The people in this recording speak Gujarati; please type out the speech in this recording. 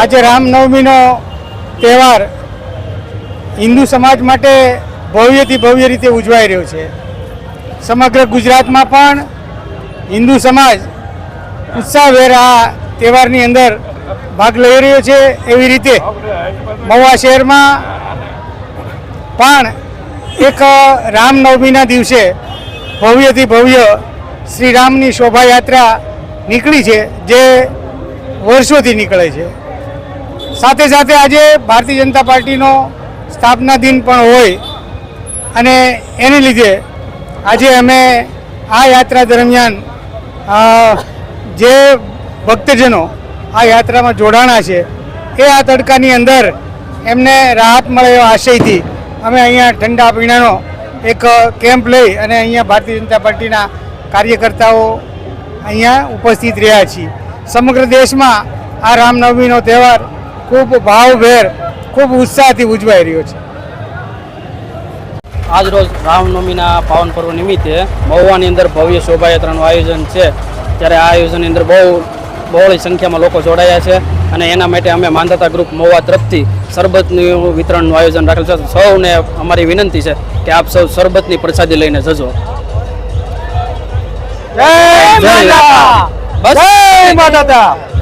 આજે રામનવમીનો તહેવાર હિન્દુ સમાજ માટે ભવ્યથી ભવ્ય રીતે ઉજવાઈ રહ્યો છે. સમગ્ર ગુજરાતમાં પણ હિન્દુ સમાજ ઉત્સાહભેર આ તહેવારની અંદર ભાગ લઈ રહ્યો છે. એવી રીતે મહુવા શહેરમાં પણ એક રામનવમીના દિવસે ભવ્યથી ભવ્ય શ્રી રામની શોભાયાત્રા નીકળી છે, જે વર્ષોથી નીકળે છે. સાથે સાથે આજે ભારતીય જનતા પાર્ટીનો સ્થાપના દિન પણ હોય અને એને લીધે આજે અમે આ યાત્રા દરમિયાન જે ભક્તજનો આ યાત્રામાં જોડાણા છે, એ આ તડકાની અંદર એમને રાહત મળે એવા આશયથી અમે અહીંયા ઠંડા પીણાનો એક કેમ્પ લઈ અને અહીંયા ભારતીય જનતા પાર્ટીના કાર્યકર્તાઓ અહીંયા ઉપસ્થિત રહ્યા છીએ. સમગ્ર દેશમાં આ રામનવમીનો તહેવાર ખૂબ ભાવભેર ખૂબ ઉત્સાહથી ઉજવાઈ રહ્યો છે. આજ રોજ રામનવમીના પાવન પર્વ નિમિત્તે મહુવાની અંદર ભવ્ય શોભાયાત્રાનું આયોજન છે. ત્યારે આ આયોજનની અંદર બહુ બહોળી સંખ્યામાં લોકો જોડાયા છે અને એના માટે અમે માંધાતા ગ્રુપ મહુવા તરફથી શરબતનું વિતરણનું આયોજન રાખેલું છે. સૌને અમારી વિનંતી છે કે આપ સૌ શરબતની પ્રસાદી લઈને જજો. જય માતા